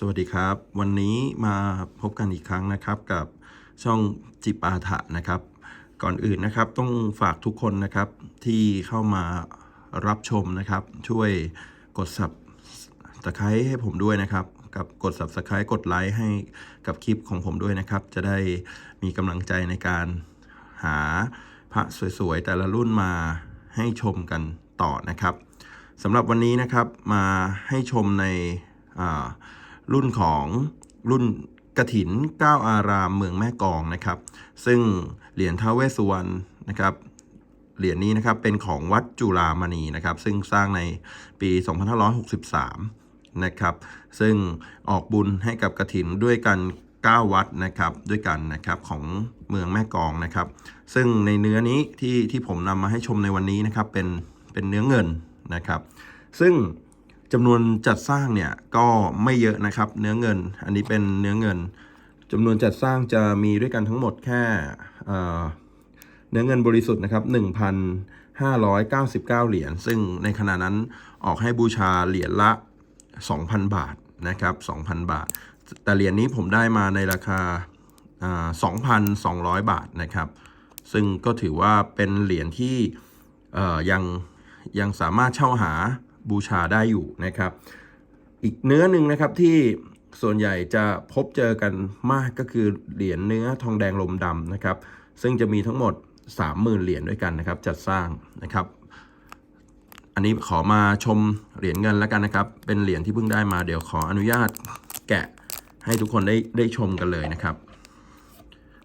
สวัสดีครับ วันนี้มาพบกันอีกครั้งนะครับกับช่องจิปาถะนะครับ ก่อนอื่นนะครับต้องฝากทุกคนนะครับที่เข้ามารับชมนะครับ ช่วยกด subscribe ให้ผมด้วยนะครับ กับกด subscribe กดไลค์ให้กับคลิปของผมด้วยนะครับ จะได้มีกำลังใจในการหาพระสวยๆ แต่ละรุ่นมาให้ชมกันต่อนะครับสำหรับวันนี้นะครับมาให้ชมในอ่า รุ่นของรุ่นกระถินก้าวอารามเมืองแม่กองนะครับ ซึ่งเหรียญท้าวเวสสุวรรณนะครับเหรียญนี้นะครับเป็นของวัดจุฬามณีนะครับ ซึ่งสร้างในปี 2563 นะครับ ซึ่งออกบุญให้กับกระถินด้วยกัน 9 วัดนะครับด้วยกันนะครับของเมืองแม่กองนะครับ ซึ่งในเนื้อนี้ที่ที่ผมนำมาให้ชมในวันนี้นะครับเป็นเป็นเนื้อเงินนะครับ ซึ่ง จำนวนจัดสร้างเนี่ยก็ไม่เยอะนะครับ เนื้อเงิน อันนี้เป็นเนื้อเงินจำนวนจัดสร้างจะมีด้วยกันทั้งหมดแค่เนื้อเงินบริสุทธิ์นะครับ 1,599 เหรียญ ซึ่งในขณะนั้นออกให้บูชาเหรียญละ 2,000 บาทนะครับ 2,000 บาท แต่เหรียญนี้ผมได้มาในราคาอ่า2,200 บาทนะครับ ซึ่งก็ถือว่าเป็นเหรียญที่ยังยังสามารถเช่าหา บูชาได้อยู่นะครับ อีกเนื้อหนึ่งนะครับที่ส่วนใหญ่จะพบเจอกันมากก็คือเหรียญเนื้อทองแดงลมดำนะครับ ซึ่งจะมีทั้งหมด 30,000 เหรียญด้วยกันนะครับ จัดสร้างนะครับ อันนี้ขอมาชมเหรียญเงินแล้วกันนะครับ เป็นเหรียญที่เพิ่งได้มาเดี๋ยวขออนุญาตแกะให้ทุกคนได้ได้ชมกันเลยนะครับ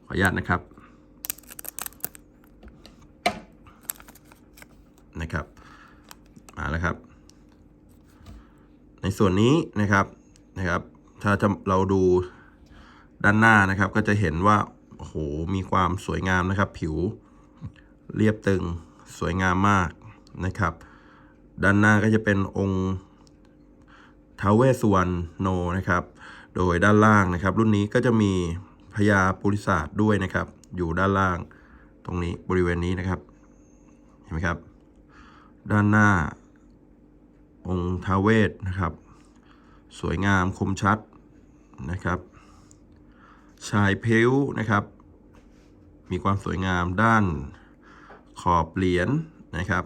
ขออนุญาตนะครับนะครับ มาแล้วครับ ใน ส่วนนี้นะครับนะครับถ้าจะเราดูด้านหน้านะครับ ก็จะเห็นว่าโอ้โหมีความสวยงามนะครับ ผิวเรียบตึงสวยงามมากนะครับ ด้านหน้าก็จะเป็นองค์ทาวเวสวรรณโนนะครับ โดยด้านล่างนะครับ รุ่นนี้ก็จะมีพญาปุริศาสตร์ด้วยนะครับ อยู่ด้านล่างตรงนี้บริเวณนี้นะครับ เห็นไหมครับ ด้านหน้า องค์ทาเวสนะครับ สวยงามคมชัดนะครับ ชายเพลวนะครับ มีความสวยงามด้านขอบเหรียญนะครับ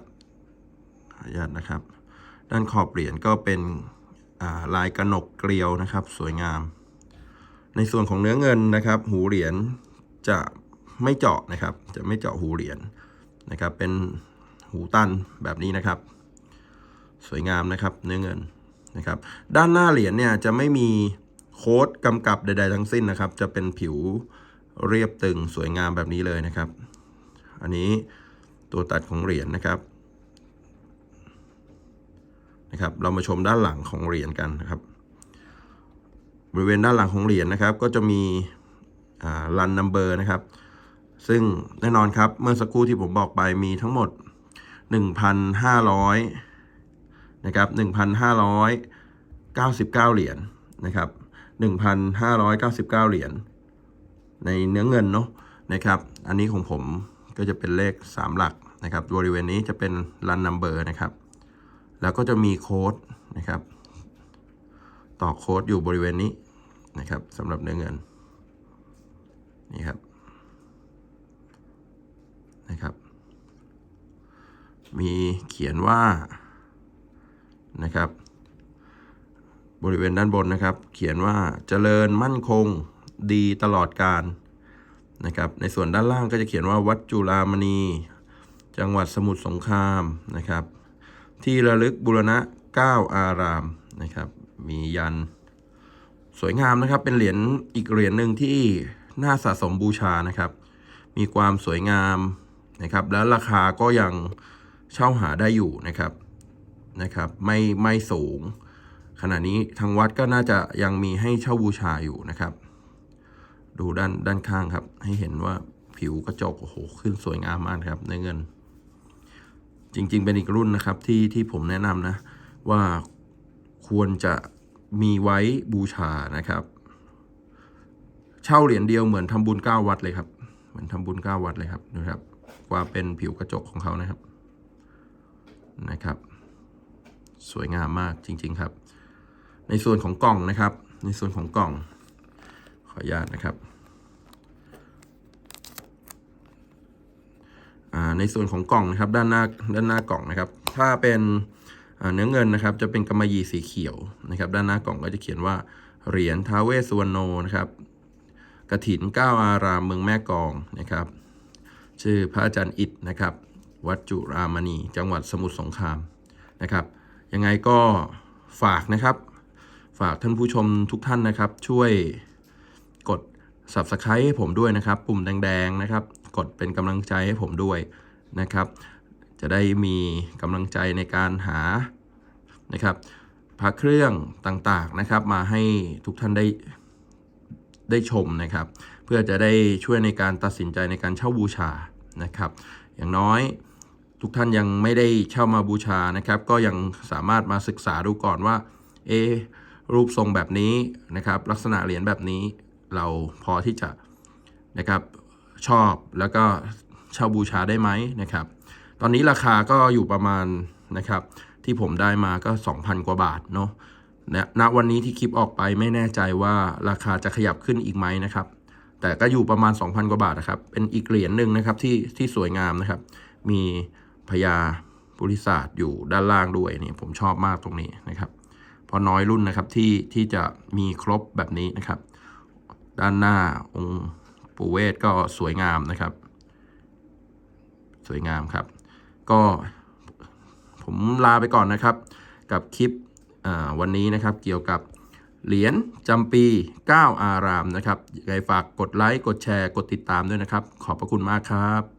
ขออนุญาตนะครับ ด้านขอบเหรียญก็เป็นาลายกระหนกเกลียวนะครับ สวยงาม ในส่วนของเนื้อเงินนะครับ หูเหรียญจะไม่เจาะนะครับ จะไม่เจาะหูเหรียญนะครับ เป็นหูตันแบบนี้นะครับ สวยงามนะครับ เนื้อเงินนะครับ ด้านหน้าเหรียญเนี่ยจะไม่มีโค้ดกำกับใด ๆ ทั้งสิ้นนะครับ จะเป็นผิวเรียบตึงสวยงามแบบนี้เลยนะครับ อันนี้ตัวตัดของเหรียญนะครับนะครับ เรามาชมด้านหลังของเหรียญกันนะครับ บริเวณด้านหลังของเหรียญนะครับ ก็จะมีรันนัมเบอร์นะครับ ซึ่งแน่นอนครับเมื่อสักครู่ที่ผมบอกไปมีทั้งหมด 1,500 นะครับ1,599 เหรียญนะครับ1,599 เหรียญในเนื้อเงินเนาะนะครับ อันนี้ของผมก็จะเป็นเลข 3 หลักนะครับบริเวณนี้จะเป็น run number นะครับ แล้วก็จะมีโค้ดนะครับ ต่อโค้ดอยู่บริเวณนี้นะครับสำหรับเนื้อเงินนี่ครับนะครับ มีเขียนว่า นะครับ บริเวณด้านบนนะครับ เขียนว่าเจริญมั่นคงดีตลอดการนะครับ ในส่วนด้านล่างก็จะเขียนว่าวัดจุฬามณี จังหวัดสมุทรสงครามนะครับ ที่ระลึกบุรณะเก้าอารามนะครับ มียันสวยงามนะครับ เป็นเหรียญอีกเหรียญหนึ่งที่น่าสะสมบูชานะครับ มีความสวยงามนะครับ แล้วราคาก็ยังเช่าหาได้อยู่นะครับ นะครับไม่ไม่สูง ขณะนี้ทางวัดก็น่าจะยังมีให้เช่าบูชาอยู่นะครับ ดูด้านด้านข้างครับ ให้เห็นว่าผิวกระจกโอ้โหขึ้นสวยงามมากครับในเงิน จริง ๆ เป็นอีกรุ่นนะครับที่ที่ผมแนะนำนะ ว่าควรจะมีไว้บูชานะครับ เช่าเหรียญเดียวเหมือนทำบุญเก้าวัดเลยครับ เหมือนทำบุญเก้าวัดเลยครับนะครับควาเป็นผิวกระจกของเขานะครับนะครับ สวยงามมากจริง ๆ ครับ ในส่วนของกล่องนะครับ ในส่วนของกล่อง ขออนุญาตนะครับในส่วนของกล่องนะครับด้านหน้าด้านหน้ากล่องนะครับ ถ้าเป็นเนื้อเงินนะครับ จะเป็นกำมะหยี่สีเขียวนะครับ ด้านหน้ากล่องก็จะเขียนว่าเหรียญท้าเวสุวรโนนะครับกฐินเก้าอารามเมืองแม่กองนะครับ ชื่อพระอาจารย์อิฐนะครับ วัดจุรามณี จังหวัดสมุทรสงครามนะครับ ยังไงก็ฝากนะครับ ฝากท่านผู้ชมทุกท่านนะครับ ช่วยกด subscribe ให้ผมด้วยนะครับ ปุ่มแดงๆนะครับ กดเป็นกำลังใจให้ผมด้วยนะครับ จะได้มีกำลังใจในการหานะครับพระเครื่องต่างๆนะครับ มาให้ทุกท่านได้ได้ชมนะครับ เพื่อจะได้ช่วยในการตัดสินใจในการเช่าบูชานะครับ อย่างน้อย ทุกท่านยังไม่ได้เช่ามาบูชานะครับ ก็ยังสามารถมาศึกษาดูก่อนว่าเอรูปทรงแบบนี้นะครับ ลักษณะเหรียญแบบนี้เราพอที่จะนะครับชอบแล้วก็เช่าบูชาได้ไหมนะครับ ตอนนี้ราคาก็อยู่ประมาณนะครับ ที่ผมได้มาก็ 2,000 กว่าบาทเนาะนะณวันนี้ที่คลิปออกไปไม่แน่ใจว่าราคาจะขยับขึ้นอีกไหมนะครับ แต่ก็อยู่ประมาณ 2,000 กว่าบาทนะครับ เป็นอีกเหรียญหนึ่งนะครับที่ที่สวยงามนะครับ มี พญาบริษัทอยู่ด้านล่างด้วยนี่ผมชอบมากตรงนี้นะครับ พอน้อยรุ่นนะครับที่ที่จะมีครบแบบนี้นะครับ ด้านหน้าองค์ปูเวทก็สวยงามนะครับ สวยงามครับ ก็ผมลาไปก่อนนะครับ กับคลิปวันนี้นะครับเกี่ยวกับเหรียญจำปี 9 อารามนะครับยังไงฝากกดไลค์ กดแชร์ กดติดตามด้วยนะครับ ขอบพระคุณมากครับ